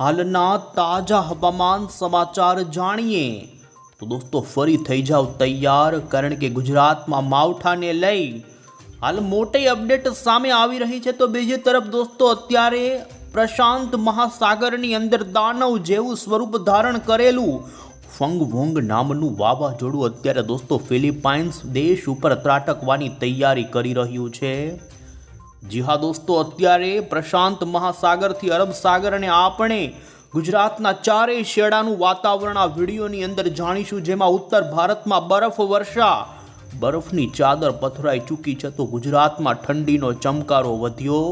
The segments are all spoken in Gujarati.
હાલના તાજા હવામાન સમાચાર જાણીએ. તો દોસ્તો, ફરી થઈ જાવ તૈયાર, કારણ કે ગુજરાતમાં માવઠાને લઈ હાલ મોટી અપડેટ સામે આવી રહી છે. તો બીજી તરફ દોસ્તો, અત્યારે પ્રશાંત મહાસાગરની અંદર દાનવ જેવું સ્વરૂપ ધારણ કરેલું ફંગ વોંગ નામનું વાવાઝોડું અત્યારે દોસ્તો ફિલિપાઇન્સ દેશ ઉપર ત્રાટકવાની તૈયારી કરી રહ્યું છે. જી હા દોસ્તો, અત્યારે પ્રશાંત મહાસાગરથી અરબ સાગર અને આપણે ગુજરાતના ચારેય શેડાનું વાતાવરણ આ વિડીયોની અંદર જાણીશું, જેમાં ઉત્તર ભારતમાં બરફ વર્ષા, બરફની ચાદર પથરાઈ ચૂકી છે તો ગુજરાતમાં ઠંડીનો ચમકારો વધ્યો.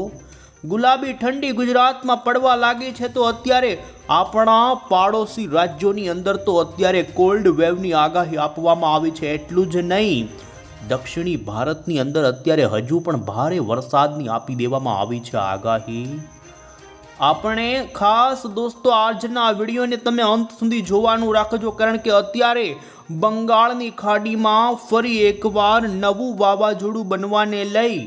ગુલાબી ઠંડી ગુજરાતમાં પડવા લાગી છે તો અત્યારે આપણા પાડોશી રાજ્યોની અંદર તો અત્યારે કોલ્ડ વેવની આગાહી આપવામાં આવી છે, એટલું જ નહીં. દક્ષિણી ભારતની અંદર અત્યારે હજુ પણ ભારે વરસાદની આપી દેવામાં આવી છે આગાહી. આપણે ખાસ દોસ્તો, આજના વિડીયોને તમે અંત સુધી જોવાનું રાખજો, કારણ કે અત્યારે બંગાળની ખાડીમાં ફરી એકવાર નવું વાવાઝોડું બનવાને લઈ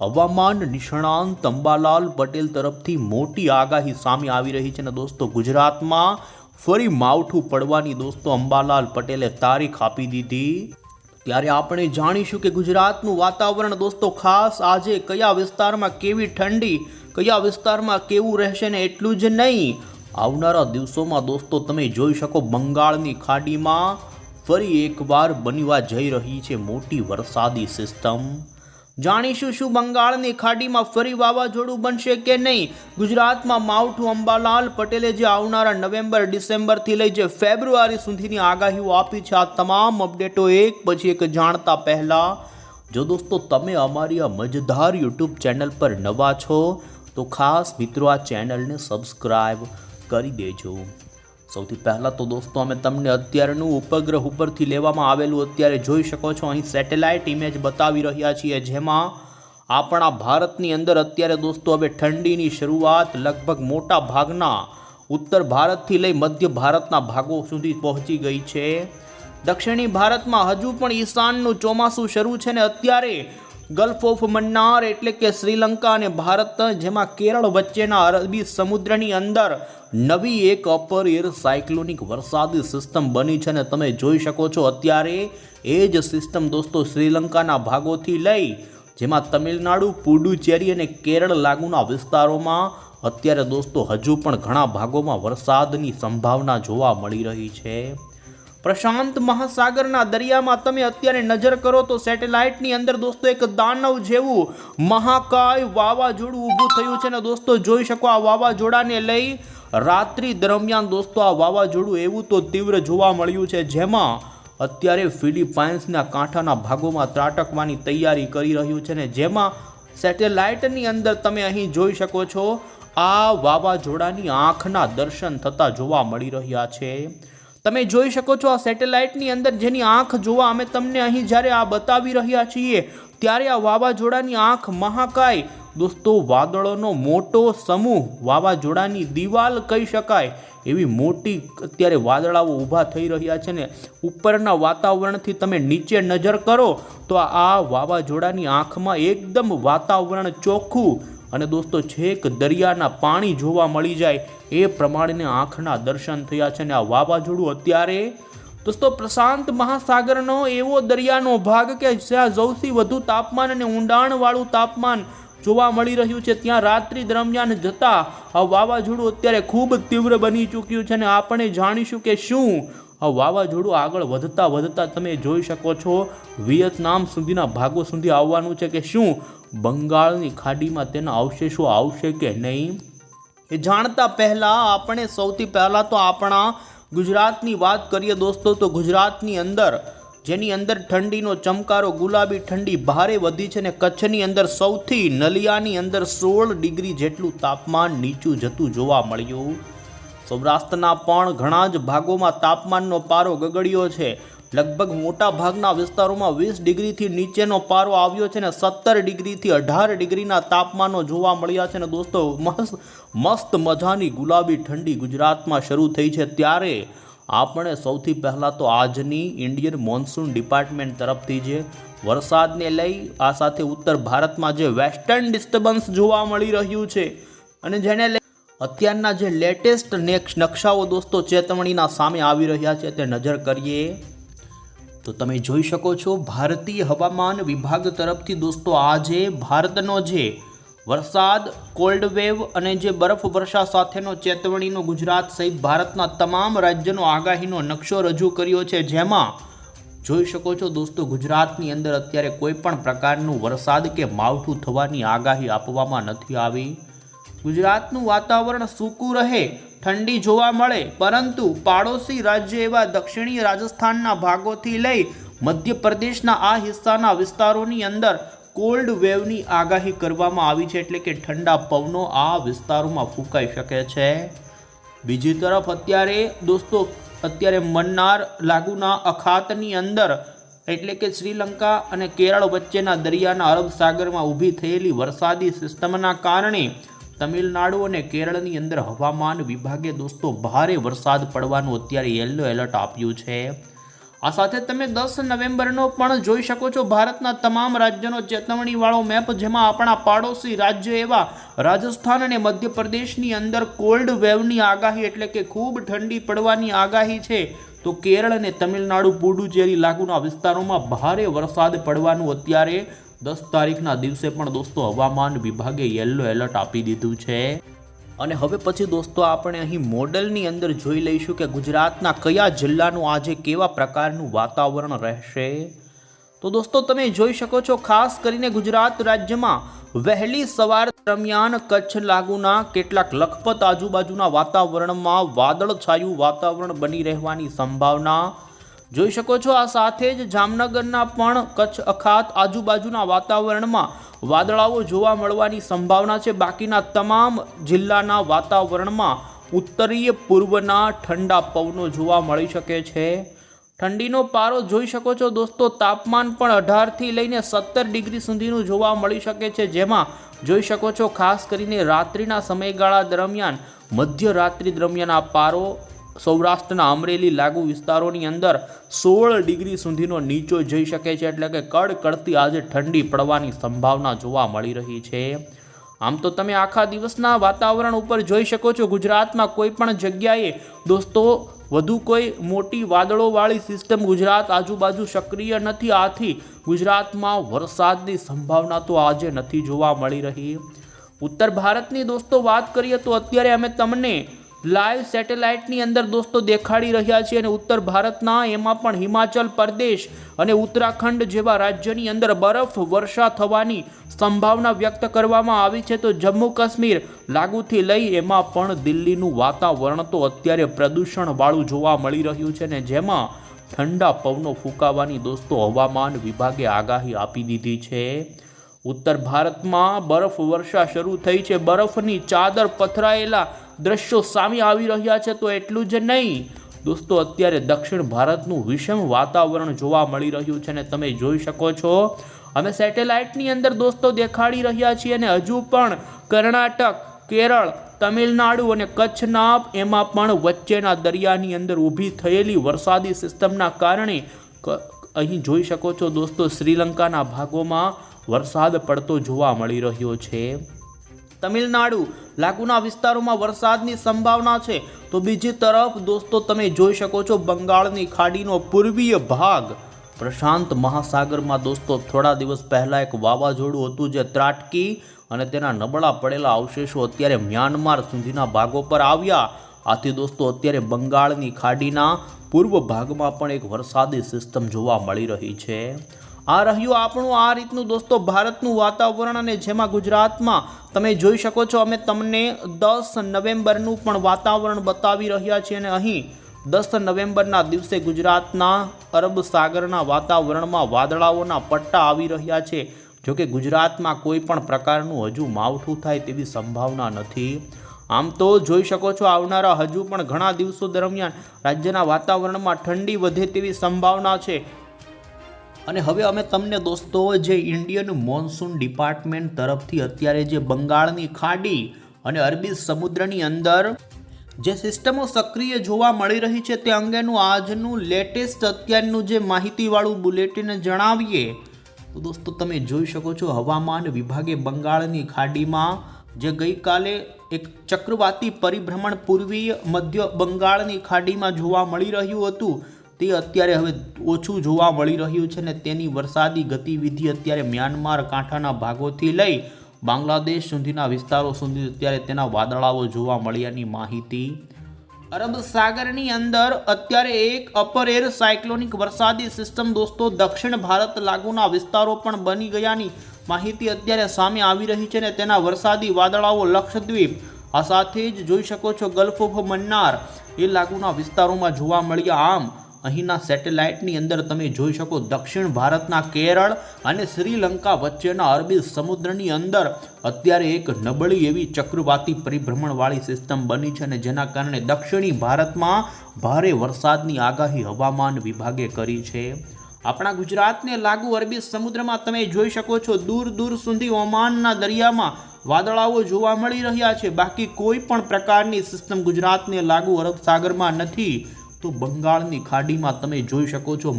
હવામાન નિષ્ણાંત અંબાલાલ પટેલ તરફથી મોટી આગાહી સામે આવી રહી છે. અને દોસ્તો, ગુજરાતમાં ફરી માવઠું પડવાની દોસ્તો, અંબાલાલ પટેલે તારીખ આપી દીધી. ત્યારે આપણે જાણીશું કે ગુજરાતનું વાતાવરણ દોસ્તો ખાસ આજે કયા વિસ્તારમાં કેવી ઠંડી, કયા વિસ્તારમાં કેવું રહેશે ને એટલું જ નહીં. આવનારા દિવસોમાં દોસ્તો તમે જોઈ શકો બંગાળની ખાડીમાં ફરી એકવાર બનવા જઈ રહી છે મોટી વરસાદી સિસ્ટમ જાણીશું શું બંગાળની ખાડીમાં ફરી વાવાઝોડું બનશે કે નહીં? ગુજરાતમાં માવઠું અંબાલાલ પટેલે જે આવનારા નવેમ્બર, ડિસેમ્બરથી લઈ જે ફેબ્રુઆરી સુધીની આગાહીઓ આપી છે, આ તમામ અપડેટો એક પછી એક જાણતા પહેલાં. જો દોસ્તો, તમે અમારી આ મજેદાર યુટ્યુબ ચેનલ પર નવા છો, તો ખાસ મિત્રો આ ચેનલને સબસ્ક્રાઈબ કરી દેજો. સૌથી પહેલાં તો દોસ્તો અમે તમને અત્યારનું ઉપગ્રહ ઉપરથી લેવામાં આવેલું અત્યારે જોઈ શકો છો. અહીં સેટેલાઇટ ઇમેજ બતાવી રહ્યા છીએ જેમાં આપણા ભારતની અંદર અત્યારે દોસ્તો હવે ઠંડીની શરૂઆત લગભગ મોટા ભાગના ઉત્તર ભારતથી લઈ મધ્ય ભારતના ભાગો સુધી પહોંચી ગઈ છે. દક્ષિણી ભારતમાં હજુ પણ ઈશાનનું ચોમાસું શરૂ છે ને અત્યારે ગલ્ફ ઓફ મન્નાર એટલે કે શ્રીલંકા અને ભારત, જેમાં કેરળ વચ્ચેના અરબી સમુદ્રની અંદર નવી એક અપર એર સાયક્લોનિક વરસાદી સિસ્ટમ બની છે અને તમે જોઈ શકો છો અત્યારે એ જ સિસ્ટમ દોસ્તો શ્રીલંકાના ભાગોથી લઈ, જેમાં તમિલનાડુ, પુડુચેરી અને કેરળ લાગુના વિસ્તારોમાં અત્યારે દોસ્તો હજુ પણ ઘણા ભાગોમાં વરસાદની સંભાવના જોવા મળી રહી છે. પ્રશાંત મહાસાગરના દરિયામાં તમે અત્યારે નજર કરો તો સેટેલાઇટની અંદર દોસ્તો એક દાનવ જેવું મહાકાય વાવાઝોડું ઊભું થયું છે ને દોસ્તો જોઈ શકો આ વાવાઝોડાને લઈ રાત્રિ દરમિયાન દોસ્તો આ વાવાઝોડું એવું તો તીવ્ર જોવા મળ્યું છે જેમાં અત્યારે ફિલિપાઇન્સના કાંઠાના ભાગોમાં ત્રાટકવાની તૈયારી કરી રહ્યું છે ને જેમાં સેટેલાઇટની અંદર તમે અહીં જોઈ શકો છો આ વાવાઝોડાની આંખના દર્શન થતા જોવા મળી રહ્યા છે. તમે જોઈ શકો છો આ સેટેલાઇટની અંદર જેની આંખ જોવા અમે તમને અહીં જ્યારે આ બતાવી રહ્યા છીએ, ત્યારે આ વાવાઝોડાની આંખ મહાકાય. દોસ્તો, વાદળોનો મોટો સમૂહ વાવાઝોડાની દિવાલ કહી શકાય. એવી મોટી અત્યારે વાદળાઓ ઊભા થઈ રહ્યા છે ને, ઉપરના વાતાવરણથી તમે નીચે નજર કરો તો આ વાવાઝોડાની આંખમાં એકદમ વાતાવરણ ચોખ્ખું અને દોસ્તો, છેક દરિયાના પાણી જોવા મળી જાય એ પ્રમાણે આંખના દર્શન થયા છે અને આ વાવાઝોડું અત્યારે, દોસ્તો, પ્રશાંત મહાસાગરનો એવો દરિયાનો ભાગ કે જ્યાં સૌથી વધુ તાપમાન અને ઊંડાણવાળું તાપમાન જોવા મળી રહ્યું છે. ત્યાં રાત્રિ દરમિયાન જતા આ વાવાઝોડું અત્યારે ખૂબ તીવ્ર બની ચૂક્યું છે અને આપણે જાણીશું કે શું આ વાવાઝોડું આગળ વધતા વધતા તમે જોઈ શકો છો વિયેતનામ સુધીના ભાગો સુધી આવવાનું છે કે શું બંગાળની ખાડીમાં તેના અવશેષો આવશે કે નહીં? એ જાણતા પહેલાં આપણે સૌથી પહેલાં તો આપણા ગુજરાતની વાત કરીએ દોસ્તો, તો ગુજરાતની અંદર, જેની અંદર ઠંડીનો ચમકારો, ગુલાબી ઠંડી ભારે વધી છે ને કચ્છની અંદર સૌથી નલિયાની અંદર સોળ ડિગ્રી જેટલું તાપમાન નીચું જતું જોવા મળ્યું. સૌરાષ્ટ્રના પણ ઘણા જ ભાગોમાં તાપમાનનો પારો ગગડ્યો છે. લગભગ મોટા ભાગના વિસ્તારોમાં વીસ ડિગ્રીથી નીચેનો પારો આવ્યો છે ને સત્તર ડિગ્રીથી અઢાર ડિગ્રીના તાપમાનો જોવા મળ્યા છે. ને દોસ્તો, મસ્ત મસ્ત મજાની ગુલાબી ઠંડી ગુજરાતમાં શરૂ થઈ છે. ત્યારે આપણે સૌથી પહેલાં તો આજની ઇન્ડિયન મોન્સૂન ડિપાર્ટમેન્ટ તરફથી જે વરસાદને લઈ, આ સાથે ઉત્તર ભારતમાં જે વેસ્ટર્ન ડિસ્ટર્બન્સ જોવા મળી રહ્યું છે અને જેને લઈ અત્યારના જે લેટેસ્ટ નેક્સ નકશાઓ દોસ્તો ચેતવણીના સામે આવી રહ્યા છે. તે નજર કરીએ. તો તમે જોઈ શકો છો, ભારતીય હવામાન વિભાગ તરફથી દોસ્તો આજે ભારતનો જે વરસાદ કોલ્ડ વેવ અને જે બરફ વર્ષા સાથેનો ચેતવણીનો ગુજરાત સહિત ભારતના તમામ રાજ્યનો આગાહીનો નકશો રજૂ કર્યો છે. જેમાં જોઈ શકો છો દોસ્તો, ગુજરાતની અંદર અત્યારે કોઈ પણ પ્રકારનું વરસાદ કે માવઠું થવાની આગાહી આપવામાં નથી આવી. ગુજરાતનું વાતાવરણ સૂકું રહે ઠંડી જોવા મળે, પરંતુ પાડોશી રાજ્ય એવા દક્ષિણી રાજસ્થાનના ભાગોથી લઈ મધ્યપ્રદેશના આ હિસ્સાના વિસ્તારોની અંદર કોલ્ડ વેવની આગાહી કરવામાં આવી છે એટલે કે ઠંડા પવનો આ વિસ્તારોમાં ફૂંકાઈ શકે છે. બીજી તરફ અત્યારે દોસ્તો, અત્યારે મન્નાર, લાગુના અખાતની અંદર એટલે કે શ્રીલંકા અને કેરળ વચ્ચેના દરિયાના અરબ સાગરમાં ઊભી થયેલી વરસાદી સિસ્ટમના કારણે તમિલનાડુ અને કેરળની અંદર હવામાન વિભાગે દોસ્તો ભારે વરસાદ પડવાનું અત્યારે યલો એલર્ટ આપ્યું છે. આ સાથે તમે દસ નવેમ્બરનો પણ જોઈ શકો છો ભારતના તમામ રાજ્યનો ચેતવણીવાળો મેપ જેમાં આપણા પાડોશી રાજ્ય એવા રાજસ્થાન અને મધ્યપ્રદેશની અંદર કોલ્ડ વેવની આગાહી એટલે કે ખૂબ ઠંડી પડવાની આગાહી છે. તો કેરળ અને તમિલનાડુ પુડુચેરી લાગુના વિસ્તારોમાં ભારે વરસાદ પડવાનું અત્યારે દસ તારીખના દિવસે પણ દોસ્તો હવામાન વિભાગે યલો એલર્ટ આપી દીધું છે. અને હવે પછી દોસ્તો આપણે અહીં મોડલની અંદર જોઈ લઈશું કે ગુજરાતના કયા જિલ્લાનું આજે કેવા પ્રકારનું વાતાવરણ રહેશે. તો દોસ્તો તમે જોઈ શકો છો ખાસ કરીને ગુજરાત રાજ્યમાં વહેલી સવાર દરમિયાન કચ્છ લાગુના કેટલાક લખપત આજુબાજુના વાતાવરણમાં વાદળછાયું વાતાવરણ બની રહેવાની સંભાવના જોઈ શકો છો આ સાથે જ જામનગરના પણ કચ્છ અખાત આજુબાજુના વાતાવરણમાં વાદળાઓ જોવા મળવાની સંભાવના છે. બાકીના તમામ જિલ્લાના વાતાવરણમાં ઉત્તરીય પૂર્વના ઠંડા પવનો જોવા મળી શકે છે. ઠંડીનો પારો જોઈ શકો છો દોસ્તો, તાપમાન પણ અઢારથી લઈને સત્તર ડિગ્રી સુધીનું જોવા મળી શકે છે. જેમાં જોઈ શકો છો ખાસ કરીને રાત્રિના સમયગાળા દરમિયાન, મધ્યરાત્રિ દરમિયાન આ પારો સૌરાષ્ટ્રના અમરેલી લાગુ વિસ્તારોની અંદર સોળ ડિગ્રી સુધીનો નીચો જઈ શકે છે એટલે કે કડકડતી આજે ઠંડી પડવાની સંભાવના જોવા મળી રહી છે. આમ તો તમે આખા દિવસના વાતાવરણ ઉપર જોઈ શકો છો, ગુજરાતમાં કોઈ પણ જગ્યાએ દોસ્તો, વધુ કોઈ મોટી વાદળોવાળી સિસ્ટમ ગુજરાત આજુબાજુ સક્રિય નથી, આથી ગુજરાતમાં વરસાદની સંભાવના તો આજે નથી જોવા મળી રહી. ઉત્તર ભારતની દોસ્તો વાત કરીએ તો અત્યારે અમે તમને લાઈવ સેટેલાઇટની અંદર દોસ્તો દેખાડી રહ્યા છીએ અને ઉત્તર ભારતના એમાં પણ હિમાચલ પ્રદેશ અને ઉત્તરાખંડ જેવા રાજ્યની અંદર બરફ વર્ષા થવાની સંભાવના વ્યક્ત કરવામાં આવી છે. તો જમ્મુ કાશ્મીર લાગુથી લઈ એમાં પણ દિલ્હીનું વાતાવરણ તો અત્યારે પ્રદૂષણવાળું જોવા મળી રહ્યું છે ને જેમાં ઠંડા પવનો ફૂંકાવાની દોસ્તો હવામાન વિભાગે આગાહી આપી દીધી છે. ઉત્તર ભારતમાં બરફ વર્ષા શરૂ થઈ છે. બરફની ચાદર પથરાયેલા દ્રશ્યો સામે આવી રહ્યા છે તો એટલું જ નહીં. દોસ્તો, અત્યારે દક્ષિણ ભારતનું વિષમ વાતાવરણ જોવા મળી રહ્યું છે ને તમે જોઈ શકો છો. અમે સેટેલાઇટની અંદર દોસ્તો દેખાડી રહ્યા છીએ અને હજુ પણ કર્ણાટક, કેરળ, તમિલનાડુ અને કચ્છના એમાં પણ વચ્ચેના દરિયાની અંદર ઊભી થયેલી વરસાદી સિસ્ટમના કારણે અહીં જોઈ શકો છો દોસ્તો, શ્રીલંકાના ભાગોમાં વરસાદ પડતો જોવા મળી રહ્યો છે. તમિલનાડુ. લાગુના વિસ્તારોમાં વરસાદની સંભાવના છે. તો બીજી તરફ દોસ્તો, તમે જોઈ શકો છો બંગાળની ખાડીનો પૂર્વીય ભાગ. પ્રશાંત મહાસાગરમાં દોસ્તો, થોડા દિવસ પહેલાં એક વાવાઝોડું હતું જે ત્રાટકી અને તેના નબળા પડેલા અવશેષો અત્યારે મ્યાનમાર સુધીના ભાગો પર આવ્યા. આથી દોસ્તો, અત્યારે બંગાળની ખાડીના પૂર્વ ભાગમાં પણ એક વરસાદી સિસ્ટમ જોવા મળી રહી છે. આ રહ્યું આપણું, આ રીતનું દોસ્તો ભારતનું વાતાવરણ અને જેમાં ગુજરાતમાં તમે જોઈ શકો છો, અમે તમને દસ નવેમ્બરનું પણ વાતાવરણ બતાવી રહ્યા છીએ અને અહીં દસ નવેમ્બરના દિવસે ગુજરાતના અરબ સાગરના વાતાવરણમાં વાદળાઓના પટ્ટા આવી રહ્યા છે. જોકે ગુજરાતમાં કોઈ પણ પ્રકારનું હજુ માવઠું થાય તેવી સંભાવના નથી. આમ તો જોઈ શકો છો, આવનારા હજુ પણ ઘણા દિવસો દરમિયાન રાજ્યના વાતાવરણમાં ઠંડી વધે તેવી સંભાવના છે. અને હવે અમે તમને દોસ્તો, જે ઇન્ડિયન મોન્સૂન ડિપાર્ટમેન્ટ તરફથી અત્યારે જે બંગાળની ખાડી અને અરબી સમુદ્રની અંદર જે સિસ્ટમો સક્રિય જોવા મળી રહી છે તે અંગેનું આજનું લેટેસ્ટ અત્યારનું જે માહિતીવાળું બુલેટિન જણાવીએ. તો દોસ્તો, તમે જોઈ શકો છો હવામાન વિભાગે બંગાળની ખાડીમાં જે ગઈકાલે એક ચક્રવાતી પરિભ્રમણ પૂર્વીય મધ્ય બંગાળની ખાડીમાં જોવા મળી રહ્યું હતું. તે અત્યારે હવે ઓછું જોવા મળી રહ્યું છે ને તેની વરસાદી ગતિવિધિ અત્યારે મ્યાનમાર કાંઠાના ભાગોથી લઈ બાંગ્લાદેશ સુધીના વિસ્તારો સુધી અત્યારે તેના વાદળાઓ જોવા મળ્યાની માહિતી. અરબ સાગરની અંદર અત્યારે એક અપર એર સાયક્લોનિક વરસાદી સિસ્ટમ દોસ્તો દક્ષિણ ભારત લાગુના વિસ્તારો પણ બની ગયાની માહિતી અત્યારે સામે આવી રહી છે ને તેના વરસાદી વાદળાઓ લક્ષદ્વીપ, આ સાથે જ જોઈ શકો છો ગલ્ફ ઓફ મન્નાર, એ લાગુના વિસ્તારોમાં જોવા મળ્યા. આમ અહીંના સેટેલાઇટની અંદર તમે જોઈ શકો દક્ષિણ ભારતના કેરળ અને શ્રીલંકા વચ્ચેના અરબી સમુદ્રની અંદર અત્યારે એક નબળી એવી ચક્રવાતી પરિભ્રમણવાળી સિસ્ટમ બની છે અને જેના કારણે દક્ષિણી ભારતમાં ભારે વરસાદની આગાહી હવામાન વિભાગે કરી છે. આપણા ગુજરાતને લાગુ અરબી સમુદ્રમાં તમે જોઈ શકો છો દૂર દૂર સુધી ઓમાનના દરિયામાં વાદળાઓ જોવા મળી રહ્યા છે. બાકી કોઈ પણ પ્રકારની સિસ્ટમ ગુજરાતને લાગુ અરબ સાગરમાં નથી. તો બંગાળની ખાડીમાં તમે જોઈ શકો છો.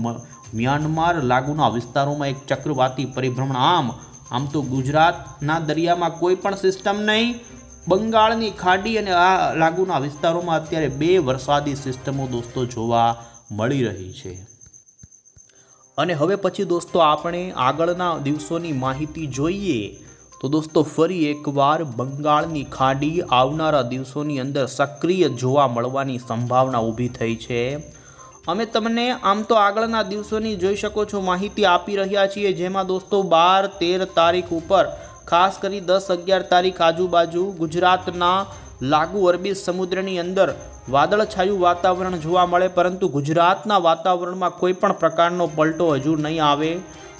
મ્યાનમાર લાગુના વિસ્તારોમાં એક ચક્રવાતી પરિભ્રમણ. આમ આમ તો ગુજરાતના દરિયામાં કોઈ પણ સિસ્ટમ નહીં. બંગાળની ખાડી અને આ લાગુના વિસ્તારોમાં અત્યારે બે વરસાદી સિસ્ટમો દોસ્તો જોવા મળી રહી છે. અને હવે પછી દોસ્તો આપણે આગળના દિવસોની માહિતી જોઈએ. તો દોસ્તો, ફરી એકવાર બંગાળની ખાડી આવનારા દિવસોની અંદર સક્રિય જોવા મળવાની સંભાવના ઊભી થઈ છે. અમે તમને આમ તો આગળના દિવસોની જોઈ શકો છો માહિતી આપી રહ્યા છીએ, જેમાં દોસ્તો બાર તેર તારીખ ઉપર, ખાસ કરી દસ અગિયાર તારીખ આજુબાજુ ગુજરાતના લાગુ અરબી સમુદ્રની અંદર વાદળછાયું વાતાવરણ જોવા મળે, પરંતુ ગુજરાતના વાતાવરણમાં કોઈ પણ પ્રકારનો પલટો હજુ નહીં આવે.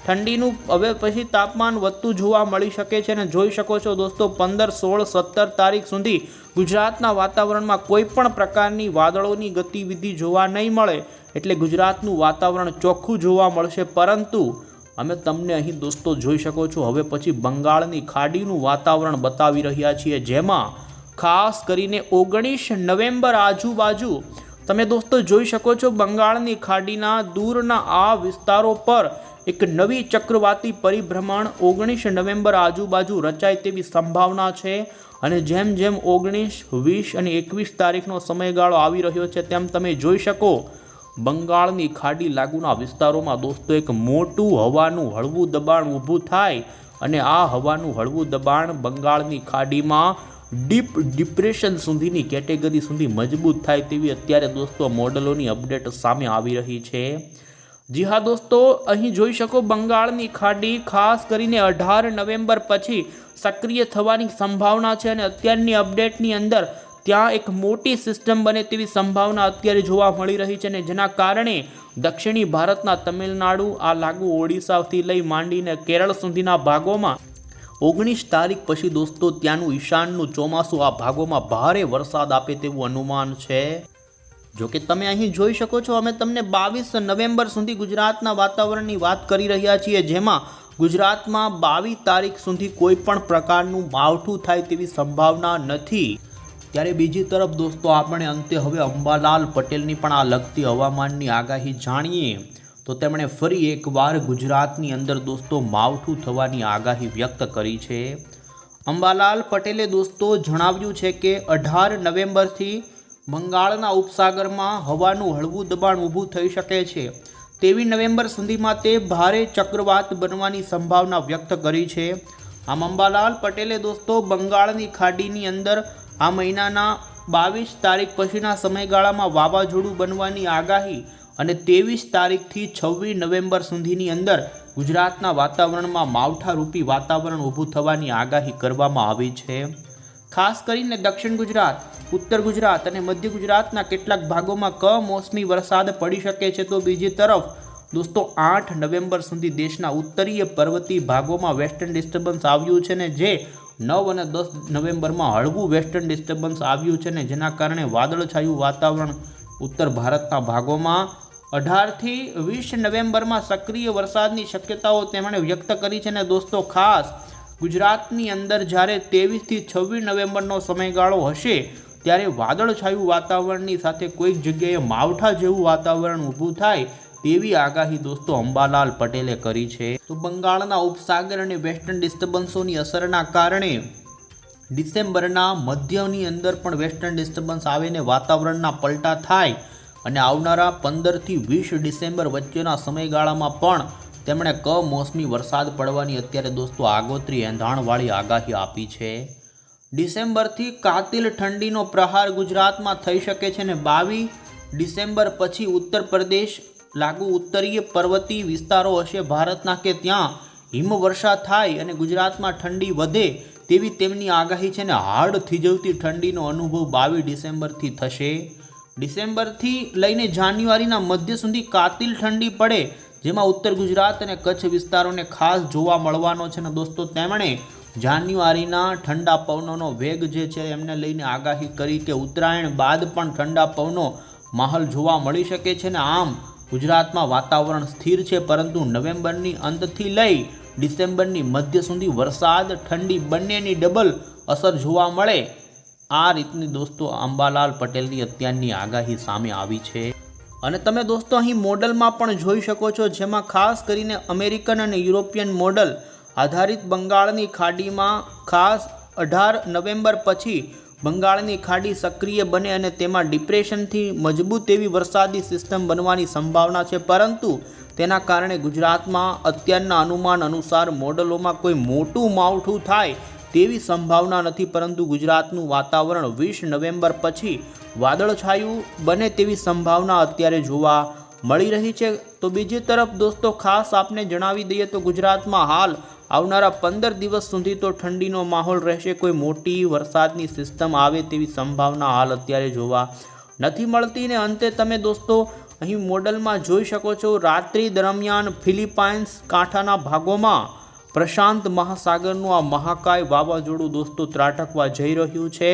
ઠંડીનું હવે પછી તાપમાન વધતું જોવા મળી શકે છે અને જોઈ શકો છો દોસ્તો પંદર, સોળ, સત્તર તારીખ સુધી ગુજરાતના વાતાવરણમાં કોઈ પણ પ્રકારની વાદળોની ગતિવિધિ જોવા નહીં મળે. એટલે ગુજરાતનું વાતાવરણ ચોખ્ખું જોવા મળશે. પરંતુ અમે તમને અહીં દોસ્તો જોઈ શકો છો. હવે પછી બંગાળની ખાડીનું વાતાવરણ બતાવી રહ્યા છીએ, જેમાં ખાસ કરીને ઓગણીસ નવેમ્બર આજુબાજુ તમે દોસ્તો જોઈ શકો છો બંગાળની ખાડીના દૂરના આ વિસ્તારો પર એક નવી ચક્રવાતી પરિભ્રમણ ઓગણીસ નવેમ્બર આજુબાજુ રચાય તેવી સંભાવના છે અને જેમ જેમ ઓગણીસ, વીસ અને એકવીસ તારીખનો સમયગાળો આવી રહ્યો છે, તેમ તમે જોઈ શકો. બંગાળની ખાડી લાગુના વિસ્તારોમાં દોસ્તો, એક મોટું હવાનું હળવું દબાણ ઊભું થાય અને આ હવાનું હળવું દબાણ બંગાળની ખાડીમાં ડીપ ડિપ્રેશન સુધીની કેટેગરી સુધી મજબૂત થાય તેવી અત્યારે દોસ્તો મોડલોની અપડેટ સામે આવી રહી છે. જી હા દોસ્તો, અહીં જોઈ શકો બંગાળની ખાડી, ખાસ કરીને અઢાર નવેમ્બર પછી સક્રિય થવાની સંભાવના છે અને અત્યારની અપડેટની અંદર ત્યાં એક મોટી સિસ્ટમ બને તેવી સંભાવના અત્યારે જોવા મળી રહી છે અને જેના કારણે દક્ષિણી ભારતના તમિલનાડુ, આ લાગુ ઓડિશાથી લઈ માંડીને કેરળ સુધીના ભાગોમાં ઓગણીસ તારીખ પછી દોસ્તો ત્યાંનું ઈશાનનું ચોમાસું આ ભાગોમાં ભારે વરસાદ આપે તેવું અનુમાન છે. જો કે તમે અહીં જોઈ શકો છો, અમે તમને બાવીસ નવેમ્બર સુધી ગુજરાતના વાતાવરણની વાત કરી રહ્યા છીએ, જેમાં ગુજરાતમાં બાવીસ તારીખ સુધી કોઈ પણ પ્રકારનું માવઠું થાય તેવી સંભાવના નથી. ત્યારે બીજી તરફ દોસ્તો, આપણે અંતે હવે અંબાલાલ પટેલની પણ આ લગતી હવામાનની આગાહી જાણીએ. તો તેમણે ફરી એકવાર ગુજરાતની અંદર દોસ્તો, માવઠું થવાની આગાહી વ્યક્ત કરી છે. અંબાલાલ પટેલે દોસ્તો જણાવ્યું છે કે અઢાર નવેમ્બરથી બંગાળના ઉપસાગરમાં હવાનું હળવું દબાણ ઊભું થઈ શકે છે. તેવી નવેમ્બર સુધીમાં તે ભારે ચક્રવાત બનવાની સંભાવના વ્યક્ત કરી છે. આમ અંબાલાલ પટેલે દોસ્તો, બંગાળની ખાડીની અંદર આ મહિનાના બાવીસ તારીખ પછીના સમયગાળામાં વાવાઝોડું બનવાની આગાહી અને ત્રેવીસ તારીખથી છવ્વીસ નવેમ્બર સુધીની અંદર ગુજરાતના વાતાવરણમાં માવઠારૂપી વાતાવરણ ઊભું થવાની આગાહી કરવામાં આવી છે. ખાસ કરીને દક્ષિણ ગુજરાત ઉત્તર ગુજરાત અને મધ્ય ગુજરાતના કેટલાક ભાગોમાં કમોસમી વરસાદ પડી શકે છે. તો બીજી તરફ, દોસ્તો, આઠ નવેમ્બર સુધી દેશના ઉત્તરીય પર્વતીય ભાગોમાં વેસ્ટર્ન ડિસ્ટર્બન્સ આવ્યું છે ને જે નવ અને દસ નવેમ્બરમાં હળવું વેસ્ટર્ન ડિસ્ટર્બન્સ આવ્યું છે ને જેના કારણે વાદળછાયું વાતાવરણ ઉત્તર ભારતના ભાગોમાં અઢારથી વીસ નવેમ્બરમાં સક્રિય વરસાદની શક્યતાઓ તેમણે વ્યક્ત કરી છે ને દોસ્તો, ખાસ ગુજરાતની અંદર જ્યારે ત્રેવીસથી છવ્વીસ નવેમ્બરનો સમયગાળો હશે ત્યારે વાદળછાયું વાતાવરણની સાથે કોઈક જગ્યાએ માવઠા જેવું વાતાવરણ ઊભું થાય તેવી આગાહી દોસ્તો અંબાલાલ પટેલે કરી છે. તો બંગાળના ઉપસાગર અને વેસ્ટર્ન ડિસ્ટર્બન્સોની અસરના કારણે ડિસેમ્બરના મધ્યની અંદર પણ વેસ્ટર્ન ડિસ્ટર્બન્સ આવીને વાતાવરણના પલટા થાય અને આવનારા પંદરથી વીસ ડિસેમ્બર વચ્ચેના સમયગાળામાં પણ તેમણે કમોસમી વરસાદ પડવાની અત્યારે દોસ્તો આગોતરી એંધાણવાળી આગાહી આપી છે. ડિસેમ્બરથી કાતિલ ઠંડીનો પ્રહાર ગુજરાતમાં થઈ શકે છે ને બાવીસ ડિસેમ્બર પછી ઉત્તર પ્રદેશ, લાગુ ઉત્તરીય પર્વતીય વિસ્તારો હશે ભારતના કે ત્યાં હિમવર્ષા થાય અને ગુજરાતમાં ઠંડી વધે તેવી તેમની આગાહી છે ને હાડ થીજવતી ઠંડીનો અનુભવ બાવીસ ડિસેમ્બરથી થશે. ડિસેમ્બરથી લઈને જાન્યુઆરીના મધ્ય સુધી કાતિલ ઠંડી પડે, જેમાં ઉત્તર ગુજરાત અને કચ્છ વિસ્તારોને ખાસ જોવા મળવાનો છે ને દોસ્તો, તેમણે જાન્યુઆરીના ઠંડા પવનોનો વેગ જે છે એમને લઈને આગાહી કરી કે ઉત્તરાયણ બાદ પણ ઠંડા પવનો માહોલ જોવા મળી શકે છે ને આમ ગુજરાતમાં વાતાવરણ સ્થિર છે, પરંતુ નવેમ્બરની અંતથી લઈ ડિસેમ્બરની મધ્ય સુધી વરસાદ, ઠંડી બંનેની ડબલ અસર જોવા મળે. આ રીતની દોસ્તો અંબાલાલ પટેલની અત્યારની આગાહી સામે આવી છે. અને તમે દોસ્તો અહીં મોડલમાં પણ જોઈ શકો છો, જેમાં ખાસ કરીને અમેરિકન અને યુરોપિયન મોડલ આધારિત બંગાળની ખાડીમાં ખાસ અઢાર નવેમ્બર પછી બંગાળની ખાડી સક્રિય બને અને તેમાં ડિપ્રેશનથી મજબૂત એવી વરસાદી સિસ્ટમ બનવાની સંભાવના છે. પરંતુ તેના કારણે ગુજરાતમાં અત્યારના અનુમાન અનુસાર મોડલોમાં કોઈ મોટું માવઠું થાય તેવી સંભાવના નથી. પરંતુ ગુજરાતનું વાતાવરણ વીસ નવેમ્બર પછી વાદળછાયું બને તેવી સંભાવના અત્યારે જોવા મળી રહી છે. તો બીજી તરફ દોસ્તો, ખાસ આપને જણાવી દઈએ તો ગુજરાતમાં હાલ આવનારા પંદર દિવસ સુધી તો ઠંડીનો માહોલ રહેશે. કોઈ મોટી વરસાદની સિસ્ટમ આવે તેવી સંભાવના હાલ અત્યારે જોવા નથી મળતી ને અંતે તમે દોસ્તો અહીં મોડલમાં જોઈ શકો છો, રાત્રિ દરમિયાન ફિલિપાઇન્સ કાંઠાના ભાગોમાં પ્રશાંત મહાસાગરનું આ મહાકાય વાવાઝોડું દોસ્તો ત્રાટકવા જઈ રહ્યું છે.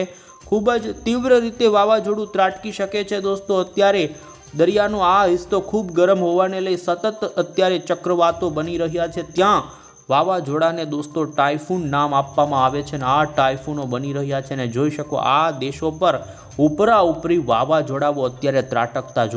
ખૂબ જ તીવ્ર રીતે વાવાઝોડું ત્રાટકી શકે છે દોસ્તો. અત્યારે દરિયાનો આ હિસ્સો ખૂબ ગરમ હોવાને લઈ સતત અત્યારે ચક્રવાતો બની રહ્યા છે. ત્યાં વાવાઝોડાને દોસ્તો ટાઇફૂન નામ આપવામાં આવે છે અને આ ટાઇફૂનો બની રહ્યા છે. અને જોઈ શકો આ દેશો પર ઉપરા ઉપરી વાવાઝોડાઓ અત્યારે ત્રાટકતા